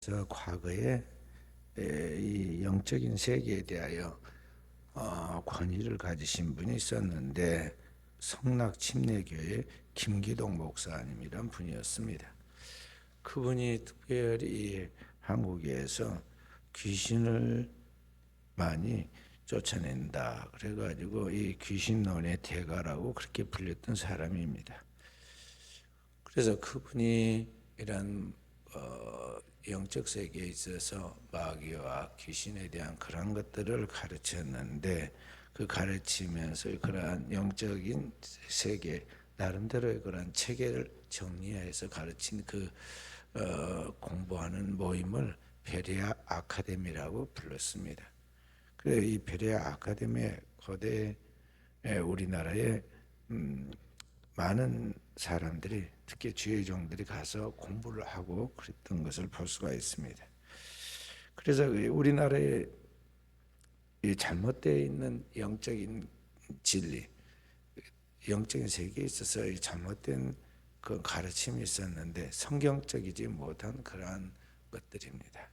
저 과거에 에, 이 영적인 세계에 대하여 어, 권위를 가지신 분이 있었는데 성락 침례교회 김기동 목사님이란 분이었습니다. 그분이 특별히 한국에서 귀신을 많이 쫓아낸다. 그래가지고 이 귀신론의 대가라고 그렇게 불렸던 사람입니다. 그래서 그분이 이런 어, 영적 세계에 있어서 마귀와 귀신에 대한 그런 것들을 가르쳤는데 그 가르치면서 그러한 영적인 세계 나름대로의 그런 체계를 정리해서 가르친 그 어, 공부하는 모임을 베레아 아카데미라고 불렀습니다. 그래 이 베레아 아카데미 거대 에, 우리나라에 음, 많은 사람들이 특히 주의 종들이 가서 공부를 하고 그랬던 것을 볼 수가 있습니다. 그래서 이 우리나라에 이 잘못되어 있는 영적인 진리, 영적인 세계에 있어서 이 잘못된 그 가르침이 있었는데 성경적이지 못한 그러한 것들입니다.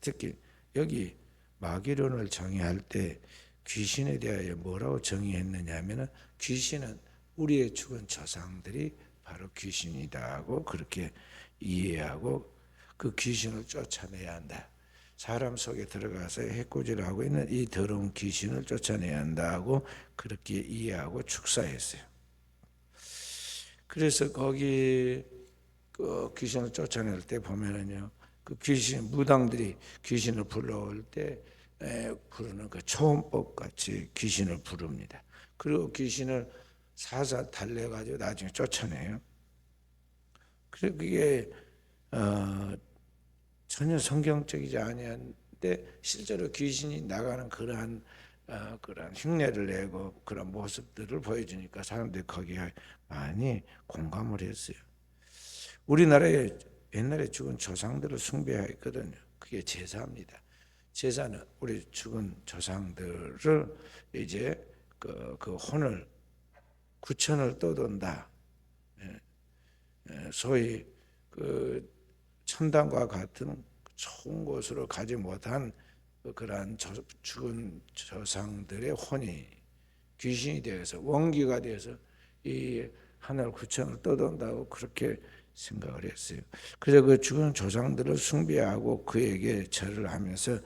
특히 여기 마귀론을 정의할 때 귀신에 대하여 뭐라고 정의했느냐면은 귀신은 우리의 죽은 조상들이 바로 귀신이다 하고 그렇게 이해하고 그 귀신을 쫓아내야 한다. 사람 속에 들어가서 해코지를 하고 있는 이 더러운 귀신을 쫓아내야 한다고 그렇게 이해하고 축사했어요. 그래서 거기 그 귀신을 쫓아낼 때 보면은요, 그 귀신 무당들이 귀신을 불러올 때 에, 부르는 그 초음법 같이 귀신을 부릅니다. 그리고 귀신을 사사 달래가지고 나중에 쫓아내요. 그래 그게 어, 전혀 성경적이지 아니한데 실제로 귀신이 나가는 그러한 어, 그런 흉내를 내고 그런 모습들을 보여주니까 사람들이 거기에 많이 공감을 했어요. 우리나라에 옛날에 죽은 조상들을 숭배했거든요. 그게 제사입니다. 제사는 우리 죽은 조상들을 이제 그, 그 혼을 구천을 떠돈다. 예, 예, 소위 그 천당과 같은 좋은 곳으로 가지 못한 그러한 저, 죽은 조상들의 혼이 귀신이 되어서 원기가 되어서 이 하늘 구천을 떠돈다고 그렇게 생각을 했어요. 그래서 그 죽은 조상들을 숭배하고 그에게 절을 하면서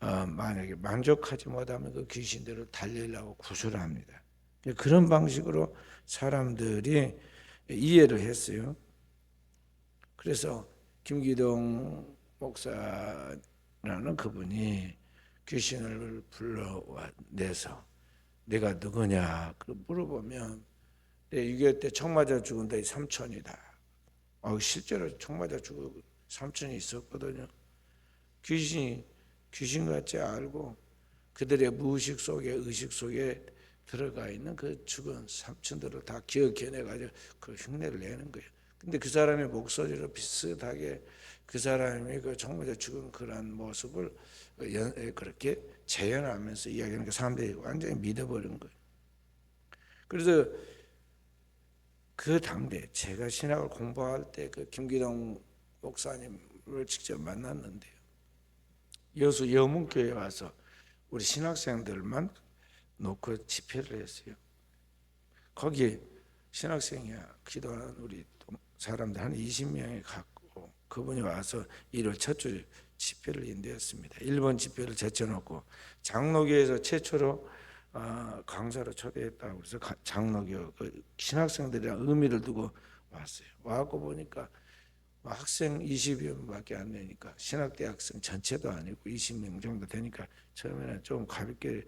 어, 만약에 만족하지 못하면 그 귀신들을 달리려고 구술을 합니다. 그런 방식으로 사람들이 이해를 했어요. 그래서 김기동 목사라는 그분이 귀신을 불러내서 내가 누구냐 그 물어보면 내6.25때총 맞아 죽은 데 삼촌이다. 어, 실제로 총 맞아 죽은 삼촌이 있었거든요. 귀신이 귀신 같지 알고 그들의 무의식 속에 의식 속에 들어가 있는 그 죽은 삼촌들을 다 기억해내 가지고 그 흉내를 내는 거예요. 근데 그 사람의 목소리로 비슷하게 그 사람이 그 정말 죽은 그런 모습을 그렇게 재현하면서 이야기하는 그 사람들이 완전히 믿어버린 거예요. 그래서 그 당대 제가 신학을 공부할 때 그 김기동 목사님을 직접 만났는데요. 여수 여문교회 와서 우리 신학생들만 놓고 집회를 했어요. 거기 신학생이야 기도하는 우리 사람들 한 20명이 갔고 그분이 와서 1월 첫 주 집회를 인도했습니다. 1번 집회를 제쳐놓고 장로교에서 최초로 어, 강사로 초대했다고 해서 장로교 그 신학생들이랑 의미를 두고 왔어요. 와갖고 보니까 학생 20여 명밖에 안 되니까 신학대 학생 전체도 아니고 20명 정도 되니까 처음에는 좀 가볍게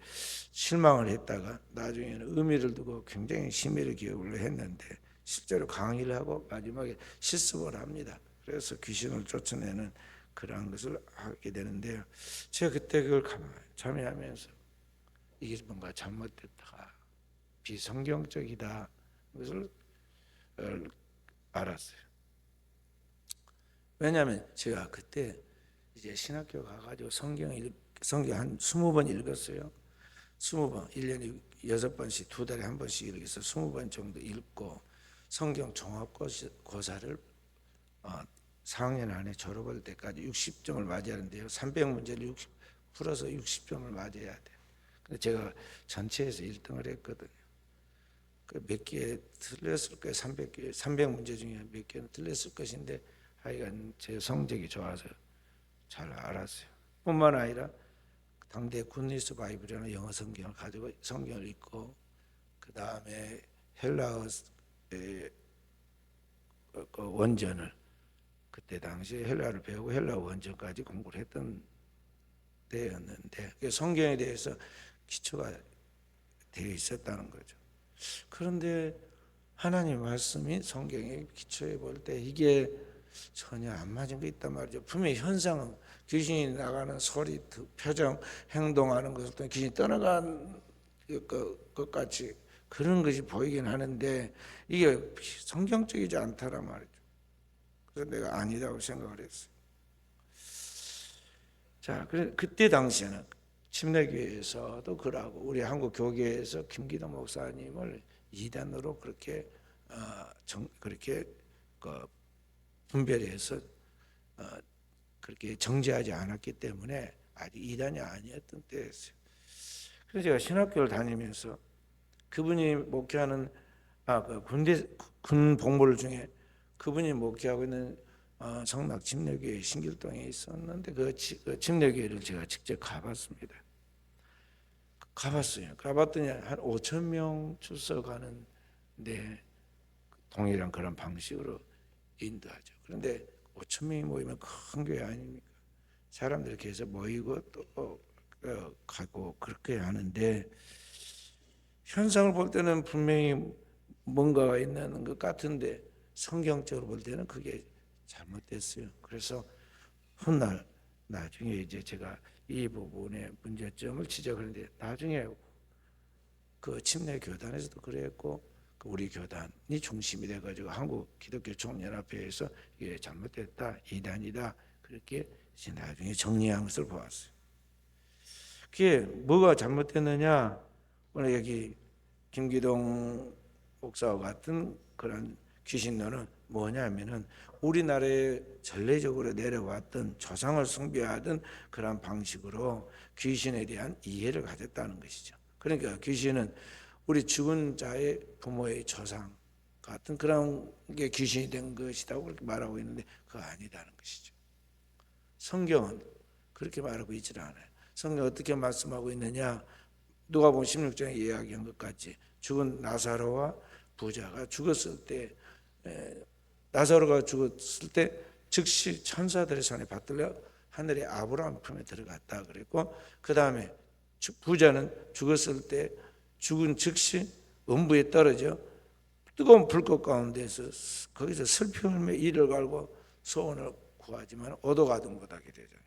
실망을 했다가 나중에는 의미를 두고 굉장히 심의를 기억을 했는데 실제로 강의를 하고 마지막에 실습을 합니다. 그래서 귀신을 쫓아내는 그러한 것을 하게 되는데요. 제가 그때 그걸 가만히 참여하면서 이게 뭔가 잘못됐다, 비성경적이다 것을 어, 알았어요. 왜냐하면 제가 그때 이제 신학교 가가지고 성경 읽, 성경 한 스무 번 읽었어요. 스무 번, 1년에 여섯 번씩 두 달에 한 번씩 읽어서 스무 번 정도 읽고 성경 종합고사를 어, 4학년 안에 졸업할 때까지 60점을 맞아야 하는데요. 300문제를 60 풀어서 60점을 맞아야 돼요. 근데 제가 전체에서 1등을 했거든요. 그몇개 틀렸을 거예요. 300개, 300문제 중에 몇 개는 틀렸을 것인데 하여간 제 성적이 좋아서 잘 알았어요. 뿐만 아니라 당대 굿니스 바이블이라는 영어 성경을 가지고 성경을 읽고 그 다음에 헬라어의 그- 그 원전을 그때 당시에 헬라를 배우고 헬라 원전까지 공부를 했던 때였는데 그 성경에 대해서 기초가 되어 있었다는 거죠. 그런데 하나님 말씀이 성경에 기초해 볼때 이게 전혀 안 맞은 게 있단 말이죠. 분명히 현상은 귀신이 나가는 소리, 표정, 행동하는 것을 통해 귀신이 떠나간 것, 것 같이 그런 것이 보이긴 하는데 이게 성경적이지 않다란 말이죠. 그래서 내가 아니라고 생각을 했어요. 자, 그때 당시에는 침례교회에서도 그러고 우리 한국 교계에서 김기동 목사님을 이단으로 그렇게 어, 정, 그렇게 그 분별해서 어, 그렇게 정죄하지 않았기 때문에 아직 이단이 아니었던 때였어요. 그래서 제가 신학교를 다니면서 그분이 목회하는 아 그 군대 군 복무를 중에 그분이 목회하고 있는 어, 성낙 침례교회 신길동에 있었는데 그, 치- 그 침례교회를 제가 직접 가봤습니다. 가봤어요. 가봤더니 한 5천 명 출석하는 데 동일한 그런 방식으로 인도하죠. 그런데 5천 명이 모이면 큰 교회 아닙니까? 사람들이 계속 모이고 또 어, 가고 그렇게 하는데 현상을 볼 때는 분명히 뭔가가 있는 것 같은데 성경적으로 볼 때는 그게 잘못됐어요. 그래서 훗날 나중에 이제 제가 이 부분의 문제점을 지적하는데 나중에 그 침례 교단에서도 그랬고 그 우리 교단이 중심이 돼가지고 한국 기독교 총연합회에서 이게 잘못됐다 이단이다 그렇게 나중에 정리한 것을 보았어요. 그게 뭐가 잘못됐느냐? 오늘 여기 김기동 목사와 같은 그런 귀신론은 뭐냐면은 우리나라에 전례적으로 내려왔던 조상을 숭배하던 그런 방식으로 귀신에 대한 이해를 가졌다는 것이죠. 그러니까 귀신은 우리 죽은 자의 부모의 조상 같은 그런 게 귀신이 된 것이라고 그렇게 말하고 있는데 그거 아니다는 것이죠. 성경은 그렇게 말하고 있지 않아요. 성경 어떻게 말씀하고 있느냐? 누가 보면 16장에 이야기한 것 같이 죽은 나사로와 부자가 죽었을 때 에, 나사로가 죽었을 때 즉시 천사들의 손에 받들려 하늘의 아브라함 품에 들어갔다 그랬고 그 다음에 부자는 죽었을 때 죽은 즉시 음부에 떨어져 뜨거운 불꽃 가운데서 거기서 슬픔의 이를 갈고 소원을 구하지만 오도가도 못하게 되잖아요.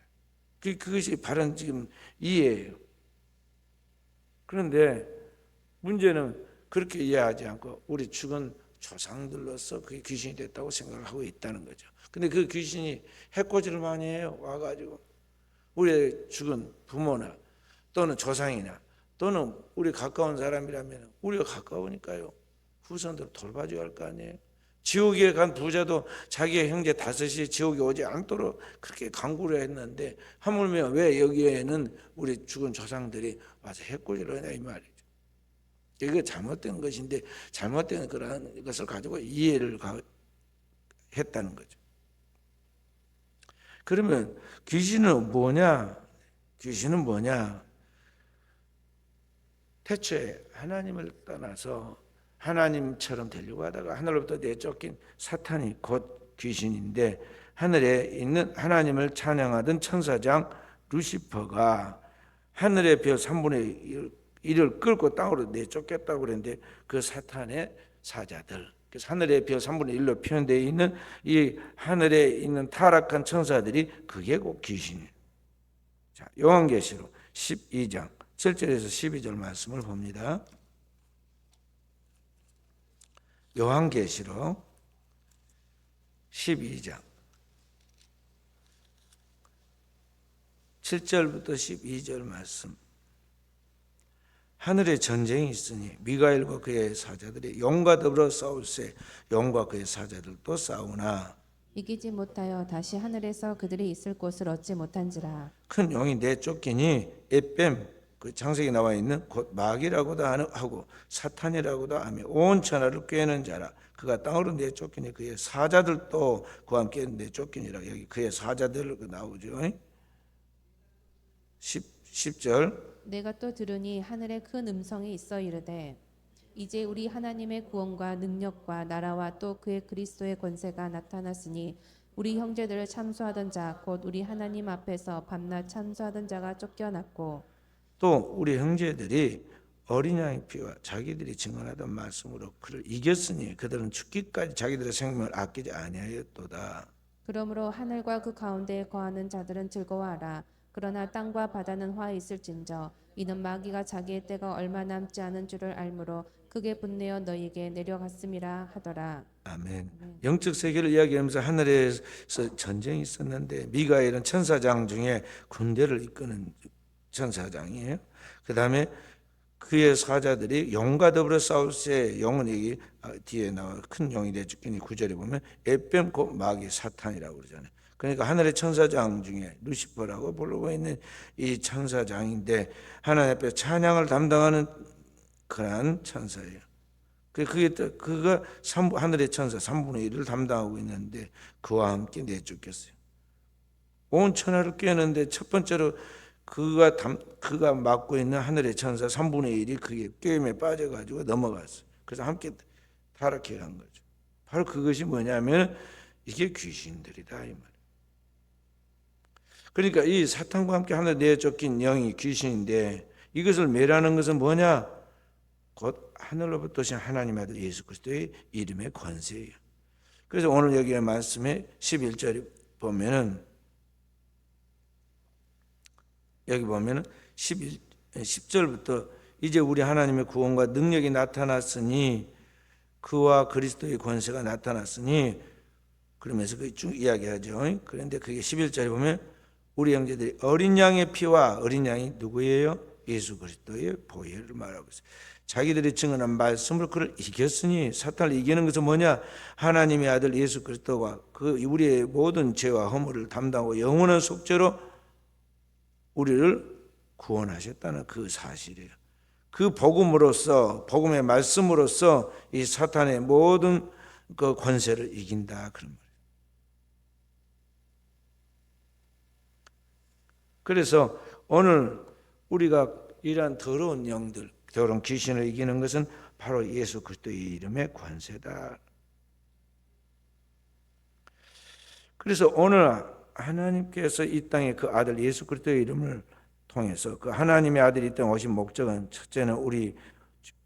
그- 그것이 바른 지금 이해예요. 그런데 문제는 그렇게 이해하지 않고 우리 죽은 조상들로서 그게 귀신이 됐다고 생각을 하고 있다는 거죠. 근데 그 귀신이 해코지를 많이 해요. 와가지고 우리 죽은 부모나 또는 조상이나 또는 우리 가까운 사람이라면 우리가 가까우니까요. 후손들 돌봐줘야 할 거 아니에요. 지옥에 간 부자도 자기의 형제 다섯이 지옥에 오지 않도록 그렇게 강구를 했는데 하물며 왜 여기에는 우리 죽은 조상들이 와서 해코지를 하냐 이 말이죠. 이게 잘못된 것인데 잘못된 그런 것을 가지고 이해를 가- 했다는 거죠. 그러면 귀신은 뭐냐? 귀신은 뭐냐? 태초에 하나님을 떠나서 하나님처럼 되려고 하다가 하늘로부터 내쫓긴 사탄이 곧 귀신인데 하늘에 있는 하나님을 찬양하던 천사장 루시퍼가 하늘의 별 3분의 1을 끌고 땅으로 내쫓겠다고 그랬는데 그 사탄의 사자들 그래서 하늘의 별 3분의 1로 표현되어 있는 이 하늘에 있는 타락한 천사들이 그게 곧 귀신이에요. 자, 요한계시록 12장 7절에서 12절 말씀을 봅니다. 요한계시록 12장. 7절부터 12절 말씀. 하늘에 전쟁이 있으니 미가엘과 그의 사자들이 용과 더불어 싸울세 용과 그의 사자들도 싸우나. 이기지 못하여 다시 하늘에서 그들이 있을 곳을 얻지 못한지라. 큰 용이 내쫓기니 에뱀 그 창세기 나와 있는 곧 마귀라고도 하고 사탄이라고도 하며 온 천하를 꿰는 자라. 그가 땅으로 내쫓기니 그의 사자들도 그와 함께 내쫓기니라. 여기 그의 사자들 그 나오죠. 10, 10 절. 내가 또 들으니 하늘에 큰 음성이 있어 이르되 이제 우리 하나님의 구원과 능력과 나라와 또 그의 그리스도의 권세가 나타났으니 우리 형제들을 참수하던 자 곧 우리 하나님 앞에서 밤낮 참수하던 자가 쫓겨났고 또 우리 형제들이 어린 양의 피와 자기들이 증언하던 말씀으로 그를 이겼으니 그들은 죽기까지 자기들의 생명을 아끼지 아니하였도다. 그러므로 하늘과 그 가운데에 거하는 자들은 즐거워하라. 그러나 땅과 바다는 화 있을진저 이는 마귀가 자기의 때가 얼마 남지 않은 줄을 알므로 크게 분내어 너희에게 내려갔음이라 하더라. 아멘. 영적 세계를 이야기하면서 하늘에서 전쟁이 있었는데 미가엘은 천사장 중에 군대를 이끄는 천사장이에요. 그 다음에 그의 사자들이 용과 더불어 싸울 때 용은 여기 아, 뒤에 나와 큰 용이 내죽기니 구절에 보면 에뱀 곧 마귀 사탄이라고 그러잖아요. 그러니까 하늘의 천사장 중에 루시퍼라고 부르고 있는 이 천사장인데 하나님 앞에 찬양을 담당하는 그러한 천사예요. 그 그게 또 그가 삼 하늘의 천사 3분의 1을 담당하고 있는데 그와 함께 내쫓겼어요. 온 천하를 꿰는데 첫 번째로 그가 담 그가 맡고 있는 하늘의 천사 3분의 1이 그게 꿰임에 빠져 가지고 넘어갔어요. 그래서 함께 타락해 간 거죠. 바로 그것이 뭐냐면 이게 귀신들이다 이 말. 그러니까 이 사탄과 함께 하늘 내쫓긴 영이 귀신인데 이것을 매라는 것은 뭐냐? 곧 하늘로부터 오신 하나님 아들 예수 그리스도의 이름의 권세예요. 그래서 오늘 여기에 말씀에 11절에 보면은 여기 보면은 11 10절부터 이제 우리 하나님의 구원과 능력이 나타났으니 그와 그리스도의 권세가 나타났으니 그러면서 그쭉 이야기하죠. 그런데 그게 11절에 보면 우리 형제들이 어린 양의 피와 어린 양이 누구예요? 예수 그리스도의 보혈을 말하고 있어요. 자기들이 증언한 말씀을 그를 이겼으니 사탄을 이기는 것은 뭐냐? 하나님의 아들 예수 그리스도가 그 우리의 모든 죄와 허물을 담당하고 영원한 속죄로 우리를 구원하셨다는 그 사실이에요. 그 복음으로써 복음의 말씀으로써 이 사탄의 모든 그 권세를 이긴다 그런 말이에요. 그래서 오늘 우리가 이러한 더러운 영들, 더러운 귀신을 이기는 것은 바로 예수 그리스도의 이름의 권세다. 그래서 오늘 하나님께서 이 땅에 그 아들 예수 그리스도의 이름을 통해서 그 하나님의 아들이 이 땅에 오신 목적은 첫째는 우리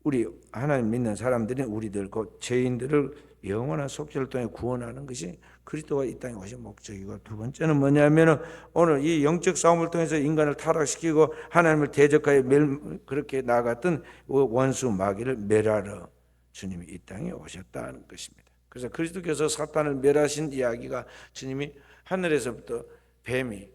우리 하나님 믿는 사람들인 우리들 그 죄인들을 영원한 속죄를 통해 구원하는 것이 그리스도가 이 땅에 오신 목적이고 두 번째는 뭐냐면은 오늘 이 영적 싸움을 통해서 인간을 타락시키고 하나님을 대적하여 멸, 그렇게 나갔던 원수 마귀를 멸하러 주님이 이 땅에 오셨다는 것입니다. 그래서 그리스도께서 사탄을 멸하신 이야기가 주님이 하늘에서부터 뱀이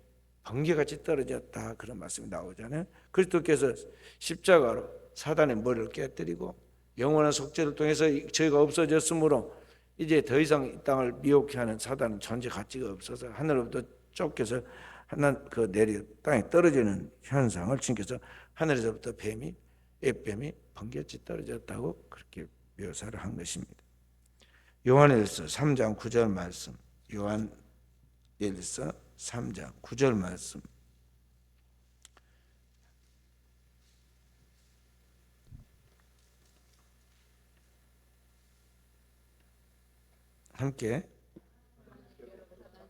번개같이 떨어졌다 그런 말씀이 나오잖아요. 그리스도께서 십자가로 사단의 머리를 깨뜨리고 영원한 속죄를 통해서 죄가 없어졌으므로 이제 더 이상 이 땅을 미혹해 하는 사단은 존재 가치가 없어서 하늘로부터 쫓겨서 하나 그 내리 땅에 떨어지는 현상을 주님께서 하늘에서부터 뱀이 앱뱀이 번개같이 떨어졌다고 그렇게 묘사를 한 것입니다. 요한일서 3장 9절 말씀. 요한 일서 3장 9절 말씀. 함께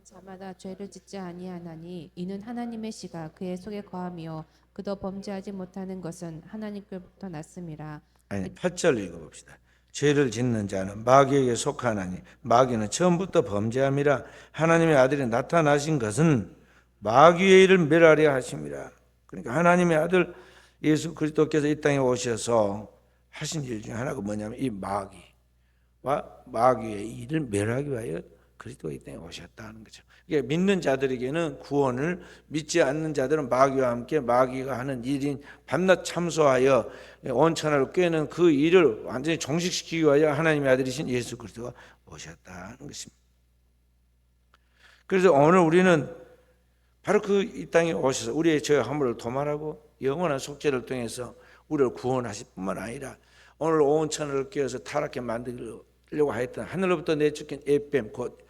자마다 죄를 짓지 아니하나니 이는 하나님의 씨가 그의 속에 거함이요 그도 범죄하지 못하는 것은 하나님께로부터 났음이라 아니 8절 읽어 봅시다. 죄를 짓는 자는 마귀에게 속하나니 마귀는 처음부터 범죄함이라 하나님의 아들이 나타나신 것은 마귀의 일을 멸하려 하심이라. 그러니까 하나님의 아들 예수 그리스도께서 이 땅에 오셔서 하신 일 중에 하나가 뭐냐면 이 마귀와 마귀의 일을 멸하기 위하여 그리스도가 이 땅에 오셨다는 거죠. 이게 믿는 자들에게는 구원을 믿지 않는 자들은 마귀와 함께 마귀가 하는 일인 밤낮 참소하여 온 천하를 꿰는 그 일을 완전히 종식시키기 위하여 하나님의 아들이신 예수 그리스도가 오셨다는 것입니다. 그래서 오늘 우리는 바로 그 이 땅에 오셔서 우리의 죄 허물을 도말하고 영원한 속죄를 통해서 우리를 구원하실 뿐만 아니라 오늘 온 천을 끼워서 타락해 만들려고 하였던 하늘로부터 내쫓긴 에뱀 곧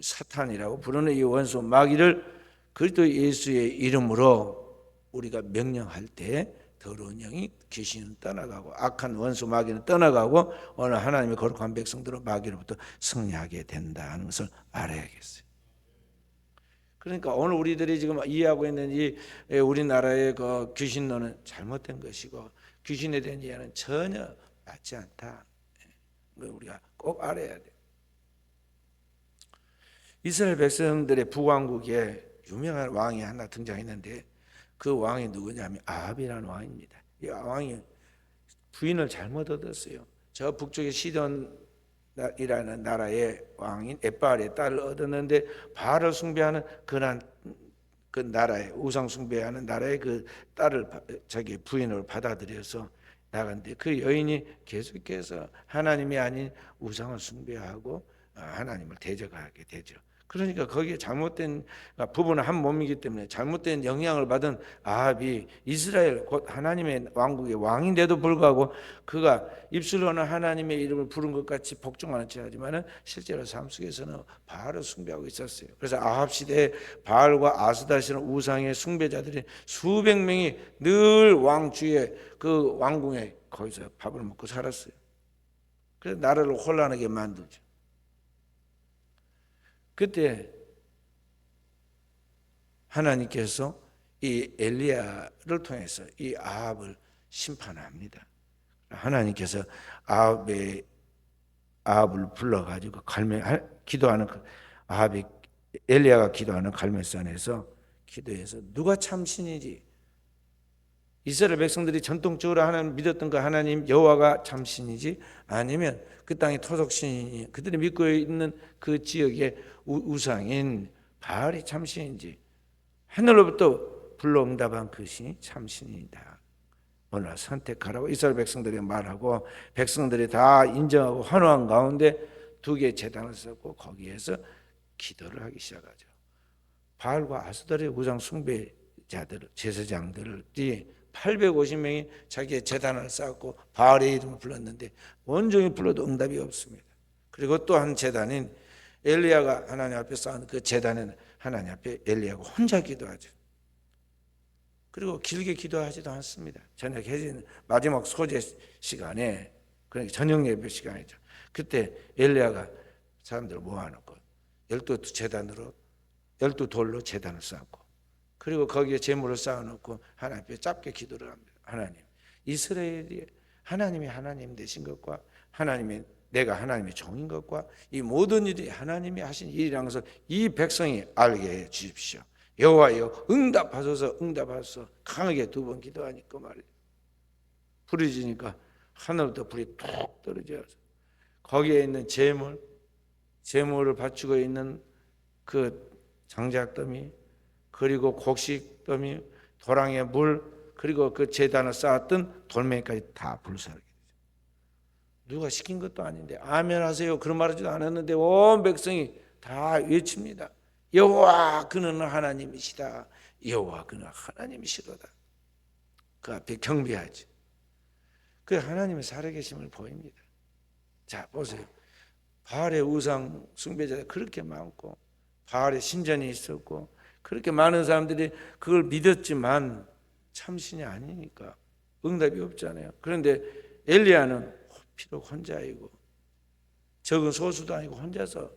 사탄이라고 부르는 이 원수 마귀를 그리스도 예수의 이름으로 우리가 명령할 때 더러운 영이 귀신은 떠나가고 악한 원수 마귀는 떠나가고 오늘 하나님의 거룩한 백성들은 마귀로부터 승리하게 된다는 것을 알아야겠어요. 그러니까 오늘 우리들이 지금 이해하고 있는 이 우리나라의 그 귀신론은 잘못된 것이고 귀신에 대한 이해는 전혀 맞지 않다. 우리가 꼭 알아야 돼. 이스라엘 백성들의 북왕국에 유명한 왕이 하나 등장했는데 그 왕이 누구냐면 아합이라는 왕입니다. 이 왕이 부인을 잘못 얻었어요. 저 북쪽의 시돈이라는 나라의 왕인 에바알의 딸을 얻었는데 바알을 숭배하는 그난 그 나라의 우상 숭배하는 나라의 그 딸을 바- 자기 부인으로 받아들여서 나간데 그 여인이 계속해서 하나님이 아닌 우상을 숭배하고 아, 하나님을 대적하게 되죠. 그러니까 거기에 잘못된 아, 부부는 한 몸이기 때문에 잘못된 영향을 받은 아합이 이스라엘 곧 하나님의 왕국의 왕인데도 불구하고 그가 입술로는 하나님의 이름을 부른 것 같이 복종하는 척하지만은 실제로 삶 속에서는 바알을 숭배하고 있었어요. 그래서 아합 시대에 바알과 아스다시는 우상의 숭배자들이 수백 명이 늘 왕주의 그 왕궁에 거기서 밥을 먹고 살았어요. 그래서 나라를 혼란하게 만들죠. 그때 하나님께서 이 엘리야를 통해서 이 아합을 심판합니다. 하나님께서 아합의 아합을 불러 가지고 갈매 할- 기도하는 그 아합이 엘리야가 기도하는 갈멜산에서 기도해서 누가 참신이지 이스라엘 백성들이 전통적으로 하나님 믿었던 그 하나님 여호와가 참신이지 아니면 그 땅의 토속신이 그들이 믿고 있는 그 지역의 우- 우상인 바알이 참신인지 하늘로부터 불러 응답한 그 신이 참신이다. 오늘 선택하라고 이스라엘 백성들이 말하고 백성들이 다 인정하고 환호한 가운데 두 개의 재단을 썼고 거기에서 기도를 하기 시작하죠. 바알과 아스달의 우상 숭배자들 제사장들이 850명이 자기의 재단을 쌓고 바알의 이름을 불렀는데 원종이 불러도 응답이 없습니다. 그리고 또 한 재단인 엘리야가 하나님 앞에 쌓은 그 재단에는 하나님 앞에 엘리야가 혼자 기도하죠. 그리고 길게 기도하지도 않습니다. 저녁 해진 마지막 소재 시간에 그러니까 저녁 예배 시간이죠. 그때 엘리야가 사람들을 모아놓고 열두 재단으로 열두 돌로 재단을 쌓고 그리고 거기에 재물을 쌓아놓고 하나님 앞에 짧게 기도를 합니다. 하나님 이스라엘이 하나님이 하나님 되신 것과 하나님이 내가 하나님의 종인 것과 이 모든 일이 하나님이 하신 일이라는 것을 이 백성이 알게 해 주십시오. 여호와여 응답하소서 응답하소서 강하게 두 번 기도하니까 말이에요. 불이 지니까 하늘부터 불이 툭 떨어져서 거기에 있는 재물 재물을 바치고 있는 그 장작더미 그리고 곡식더미 도랑의 물 그리고 그 재단을 쌓았던 돌멩이까지 다 불사르게 되죠. 누가 시킨 것도 아닌데 아멘 하세요 그런 말하지도 않았는데 온 백성이 다 외칩니다. 여호와 그는 하나님이시다. 여호와 그는 하나님이시로다. 그 앞에 경배하지. 그 하나님의 살아계심을 보입니다. 자 보세요. 바알의 우상 숭배자가 그렇게 많고 바알의 신전이 있었고 그렇게 많은 사람들이 그걸 믿었지만 참신이 아니니까 응답이 없잖아요. 그런데 엘리야는 비록 혼자이고 적은 소수도 아니고 혼자서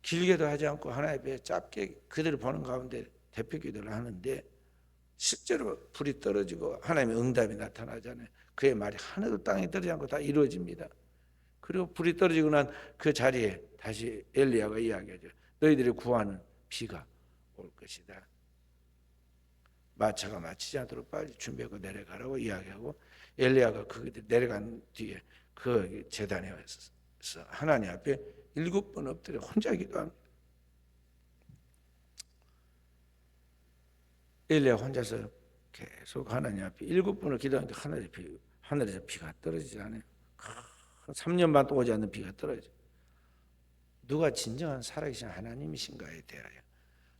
길게도 하지 않고 하나님 앞에 짧게 그들을 보는 가운데 대표 기도를 하는데 실제로 불이 떨어지고 하나님의 응답이 나타나잖아요. 그의 말이 하늘도 땅에 떨어지지 않고 다 이루어집니다. 그리고 불이 떨어지고 난 그 자리에 다시 엘리야가 이야기하죠. 너희들이 구하는 비가 올 것이다. 마차가 마치지 않도록 빨리 준비하고 내려가라고 이야기하고 엘리야가 그 내려간 뒤에 그 재단에 와서 하나님 앞에 일곱 번 엎드려 혼자 기도합니다. 엘리야 혼자서 계속 하나님 앞에 일곱 번을 기도하는데 하늘에 비, 하늘에서 비가 떨어지지 않아요. 3년 반또 오지 않는 비가 떨어져. 누가 진정한 살아계신 하나님이신가에 대하여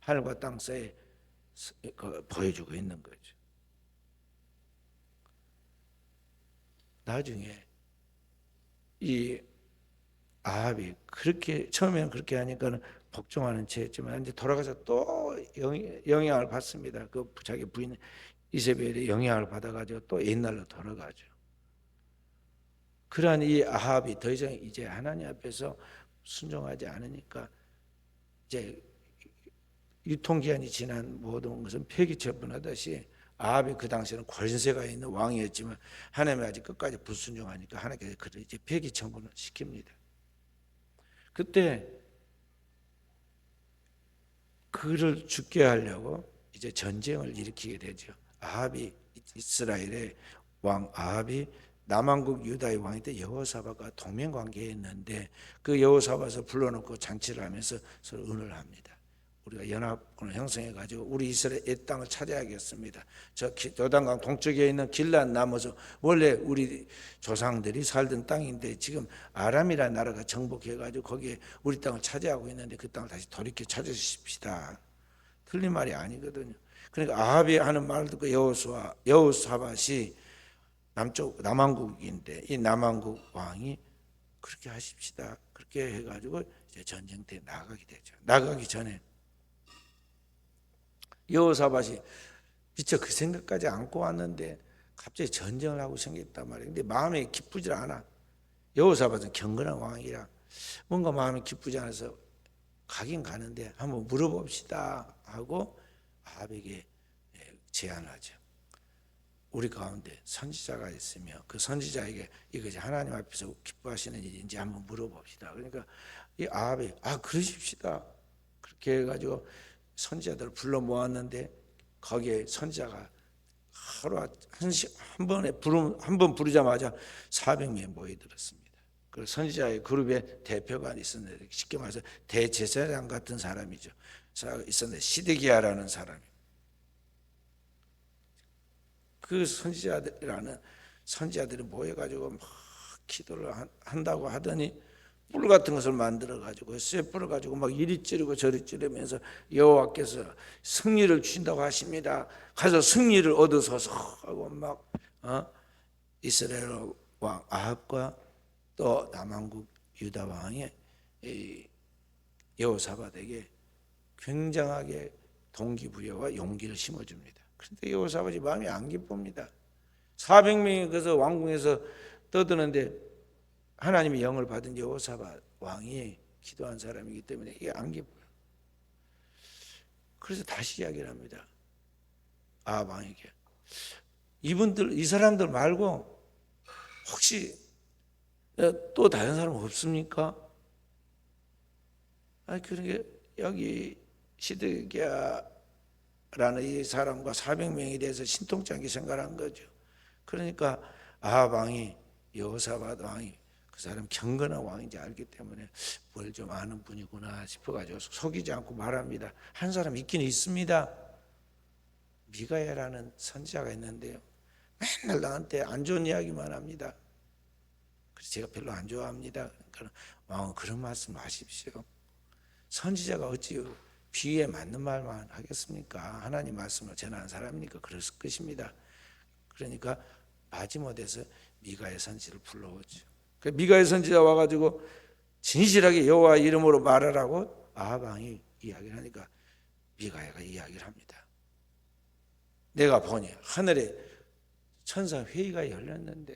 하늘과 땅 사이에 스- 그 보여주고 있는 거죠. 나중에 이 아합이 그렇게 처음에는 그렇게 하니까는 복종하는 채였지만 이제 돌아가서 또 영- 영향을 받습니다. 그 자기 부인 이세벨의 영향을 받아가지고 또 옛날로 돌아가죠. 그러한 이 아합이 더 이상 이제 하나님 앞에서 순종하지 않으니까 이제 유통기한이 지난 모든 것은 폐기 처분하듯이 아합이 그 당시에는 권세가 있는 왕이었지만 하나님이 아직 끝까지 불순종하니까 하나님께서 그를 이제 폐기 처분을 시킵니다. 그때 그를 죽게 하려고 이제 전쟁을 일으키게 되죠. 아합이 이스라엘의 왕 아합이 남왕국 유다의 왕이 때 여호사밧과 동맹 관계에 있는데 그 여호사밧을 불러놓고 잔치를 하면서 서로 은을 합니다. 우리가 연합군을 형성해 가지고 우리 이스라엘 땅을 차지하겠습니다. 저 기- 요단강 동쪽에 있는 길란 나머서 원래 우리 조상들이 살던 땅인데 지금 아람이라는 나라가 정복해 가지고 거기에 우리 땅을 차지하고 있는데 그 땅을 다시 돌이켜 찾으십시다. 틀린 말이 아니거든요. 그러니까 아합이 하는 말을 듣고 여호수아 여호사밧이 남쪽 남왕국인데 이 남왕국 왕이 그렇게 하십시다. 그렇게 해가지고 이제 전쟁터에 나가게 되죠. 나가기 전에 여호사밧이 미처 그 생각까지 안고 왔는데 갑자기 전쟁을 하고 생겼단 말이에요. 근데 마음에 기쁘지 않아. 여호사밧은 경건한 왕이라 뭔가 마음이 기쁘지 않아서 가긴 가는데 한번 물어봅시다 하고 아합에게 예, 제안하죠. 우리 가운데 선지자가 있으며 그 선지자에게 이것이 하나님 앞에서 기뻐하시는 일인지 한번 물어봅시다. 그러니까 이 아합이 아 그러십시다. 그렇게 해가지고 선지자들을 불러 모았는데 거기에 선지자가 하루 한 시 한 번에 부르 한번 부르자마자 400명이 모여들었습니다. 그 선지자의 그룹에 대표가 있었는데 쉽게 말해서 대제사장 같은 사람이죠. 사- 있었는데 시드기야라는 사람이 그 선지자들이라는 선지자들이 모여가지고 막 기도를 한- 한다고 하더니 뿔 같은 것을 만들어 가지고 쇠뿔을 가지고 막 이리 찌르고 저리 찌르면서 여호와께서 승리를 주신다고 하십니다. 가서 승리를 얻으소서 하고 막 어? 이스라엘 왕 아합과 또 남왕국 유다 왕의 이 여호사밧에게 굉장하게 동기부여와 용기를 심어줍니다. 그런데 여호사밧이 마음이 안 기쁩니다. 400명이 그래서 왕궁에서 떠드는데 하나님의 영을 받은 여호사밧 왕이 기도한 사람이기 때문에 이게 안 기뻐요. 그래서 다시 이야기를 합니다. 아 왕에게 이분들 이 사람들 말고 혹시 또 다른 사람 없습니까? 아 그러게 여기 시드기야라는 이 사람과 400명에 대해서 않게 생각한 거죠. 그러니까 아 왕이 여호사밧 왕이 그 사람 경건한 왕인지 알기 때문에 뭘 좀 아는 분이구나 싶어가지고 속이지 않고 말합니다. 한 사람 있긴 있습니다. 미가야라는 선지자가 있는데요. 맨날 나한테 안 좋은 이야기만 합니다. 그래서 제가 별로 안 좋아합니다. 그러니까 왕은 그런 말씀 마십시오. 선지자가 어찌 비에 맞는 말만 하겠습니까? 하나님 말씀을 전하는 사람이니까 그럴 것입니다. 그러니까 마지못해서 미가의 선지를 불러오죠. 그 미가의 선지자 와가지고 진실하게 여호와 이름으로 말하라고 아방이 이야기를 하니까 미가야가 이야기를 합니다. 내가 보니 하늘에 천사 회의가 열렸는데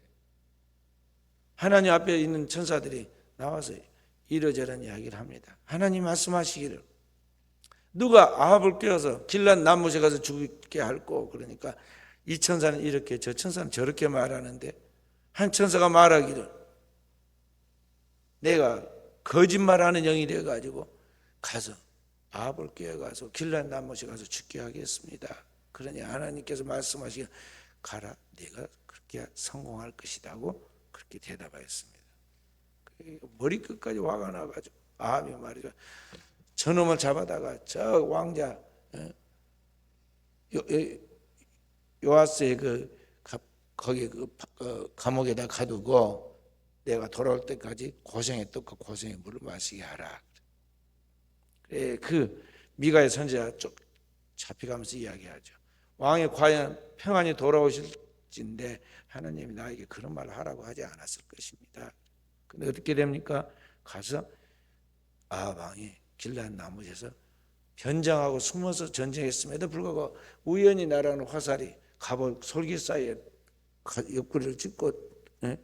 하나님 앞에 있는 천사들이 나와서 이러저런 이야기를 합니다. 하나님 말씀하시기를 누가 아합을 깨워서 길란 나무새 가서 죽게 할고 그러니까 이 천사는 이렇게 저 천사는 저렇게 말하는데 한 천사가 말하기를 내가 거짓말하는 영이 돼 가지고 가서 아합을 깨워가서 길란 나무새 가서 죽게 하겠습니다. 그러니 하나님께서 말씀하시기를 가라 내가 그렇게 성공할 것이다고 그렇게 대답하였습니다. 머리 끝까지 화가 나가지고 아합이 말이죠. 저놈을 잡아다가 저 왕자 어, 요, 요, 요아스의 그 가- 거기 그 파- 어, 감옥에다 가두고 내가 돌아올 때까지 고생했던 그 고생의 물을 마시게 하라. 예, 그 미가의 선지자 쭉 잡혀가면서 이야기하죠. 왕이 과연 평안히 돌아오실진데 하나님이 나에게 그런 말을 하라고 하지 않았을 것입니다. 근데 어떻게 됩니까? 가서 아 왕이 길란 나무에서 변장하고 숨어서 전쟁했음에도 불구하고 우연히 날아오는 화살이 갑옷 솔기 사이에 가- 옆구리를 찢고 예?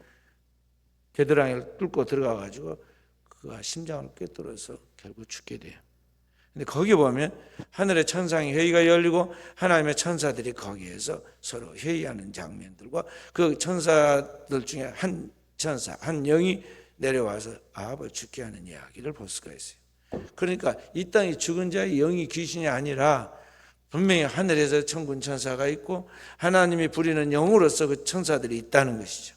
겨드랑이를 뚫고 들어가 가지고 그가 심장을 꿰뚫어서 결국 죽게 돼요. 근데 거기 보면 하늘의 천상의 회의가 열리고 하나님의 천사들이 거기에서 서로 회의하는 장면들과 그 천사들 중에 한 천사, 한 영이 내려와서 아합을 죽게 하는 이야기를 볼 수가 있어요. 그러니까 이 땅에 죽은 자의 영이 귀신이 아니라 분명히 하늘에서 천군 천사가 있고 하나님이 부리는 영으로서 그 천사들이 있다는 것이죠.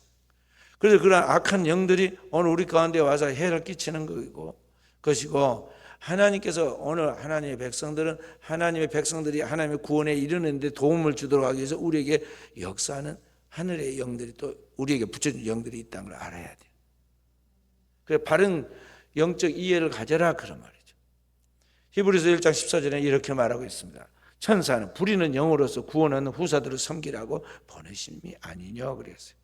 그래서 그런 악한 영들이 오늘 우리 가운데 와서 해를 끼치는 것이고, 것이고 하나님께서 오늘 하나님의 백성들은 하나님의 백성들이 하나님의 구원에 이르는데 도움을 주도록 하기 위해서 우리에게 역사하는 하늘의 영들이 또 우리에게 붙여준 영들이 있다는 걸 알아야 돼요. 그 바른 영적 이해를 가져라 그런 말이죠. 히브리서 1장 14절에 이렇게 말하고 있습니다. 천사는 부리는 영으로서 구원하는 후사들을 섬기라고 보내심이 아니냐 그랬어요.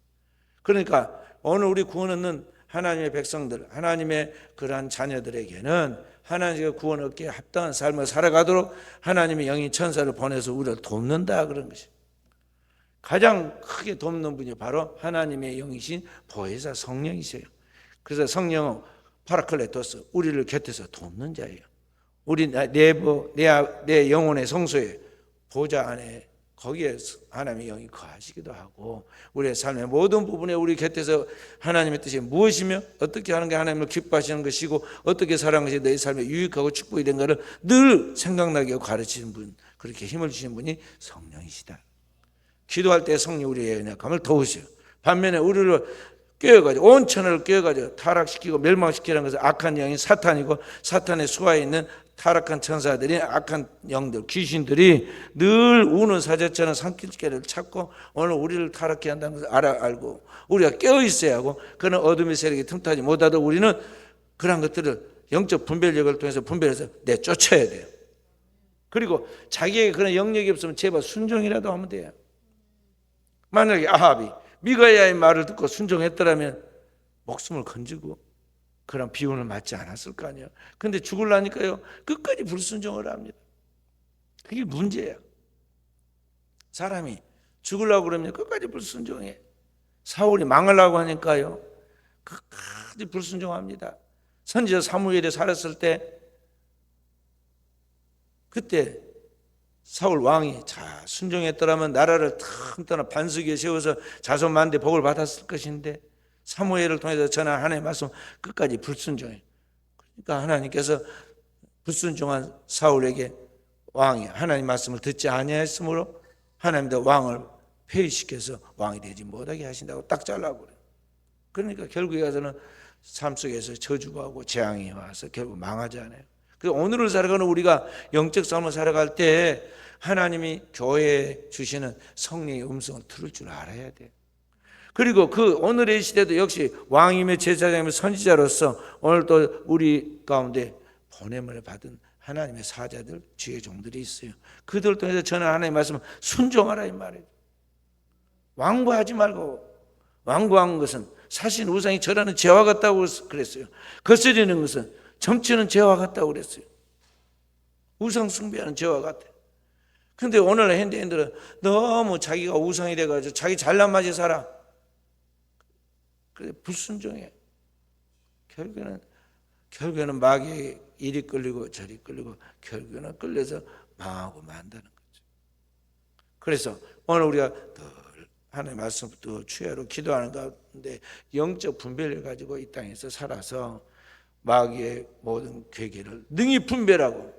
그러니까 오늘 우리 구원 얻는 하나님의 백성들, 하나님의 그러한 자녀들에게는 하나님의 구원 얻기에 합당한 삶을 살아가도록 하나님의 영이 천사를 보내서 우리를 돕는다 그런 것이. 가장 크게 돕는 분이 바로 하나님의 영이신 보혜사 성령이세요. 그래서 성령은 파라클레토스 우리를 곁에서 돕는 자예요. 우리 내부 내, 아- 내 영혼의 성소에 보좌 안에 거기에 하나님의 영이 거하시기도 하고 우리의 삶의 모든 부분에 우리 곁에서 하나님의 뜻이 무엇이며 어떻게 하는 게 하나님을 기뻐하시는 것이고 어떻게 살아가는 것이 너희 삶에 유익하고 축복이 된 것을 늘 생각나게 가르치는 분 그렇게 힘을 주시는 분이 성령이시다. 기도할 때 성령 우리의 연약함을 도우셔. 반면에 우리를 깨어가지고 온 천을 깨어가지고 타락시키고 멸망시키는 것은 악한 영이 사탄이고 사탄의 수하에 있는 타락한 천사들이 악한 영들 귀신들이 늘 우는 사자처럼 산길개를 찾고 오늘 우리를 타락케 한다는 것을 알아 알고 우리가 깨어 있어야 하고 그런 어둠의 세력이 틈타지 못하도록 우리는 그런 것들을 영적 분별력을 통해서 분별해서 내쫓아야 돼요. 그리고 자기에게 그런 영역이 없으면 제발 순종이라도 하면 돼요. 만약에 아합이 미가야의 말을 듣고 순종했더라면 목숨을 건지고 그런 비운을 맞지 않았을 거 아니에요. 근데 죽을라니까요. 끝까지 불순종을 합니다. 그게 문제야. 사람이 죽으려고 그러면 끝까지 불순종해. 사울이 망하려고 하니까요. 끝까지 불순종합니다. 선지자 사무엘에 살았을 때 그때 사울 왕이 자 순종했더라면 나라를 튼튼한 반석에 세워서 자손 만대 복을 받았을 것인데 사무엘을 통해서 전한 하나님의 말씀 끝까지 불순종해. 그러니까 하나님께서 불순종한 사울에게 왕이 하나님 말씀을 듣지 아니했으므로 하나님도 왕을 폐위시켜서 왕이 되지 못하게 하신다고 딱 그래요. 그러니까 결국에 가서는 삶 속에서 저주가 오고 재앙이 와서 결국 망하잖아요. 그 오늘을 살아가는 우리가 영적 삶을 살아갈 때 하나님이 교회에 주시는 성령의 음성을 들을 줄 알아야 돼. 그리고 그 오늘의 시대도 역시 왕임의 제사장임의 선지자로서 오늘 또 우리 가운데 보냄을 받은 하나님의 사자들, 주의 종들이 있어요. 그들 통해서 저는 하나님의 말씀을 순종하라 이 말이에요. 왕부하지 말고 왕부한 것은 사실 우상이 절하는 죄와 같다고 그랬어요. 거스리는 것은 점치는 죄와 같다고 그랬어요. 우상 숭배하는 죄와 같아. 근데 오늘 현대인들은 너무 자기가 우상이 돼가지고 자기 잘난 맛이 살아. 그래 불순종해. 결국에는 결국에는 마귀의 이리 끌리고 저리 끌리고 결국에는 끌려서 망하고 만다는 거죠. 그래서 오늘 우리가 늘 하나님의 말씀부터 추야로 기도하는 가운데 영적 분별을 가지고 이 땅에서 살아서 마귀의 모든 괴계를 능히 분별하고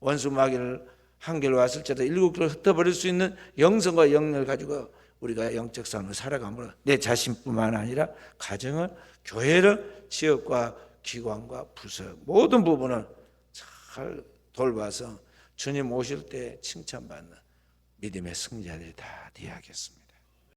원수 마귀를 한결 왔을 때도 일곱 개를 흩어버릴 수 있는 영성과 영을 가지고 우리가 영적 삶을 살아감으로 내 자신뿐만 아니라 가정을 교회를 지역과 기관과 부서 모든 부분을 잘 돌봐서 주님 오실 때 칭찬받는 믿음의 승자들이 다 되어야겠습니다.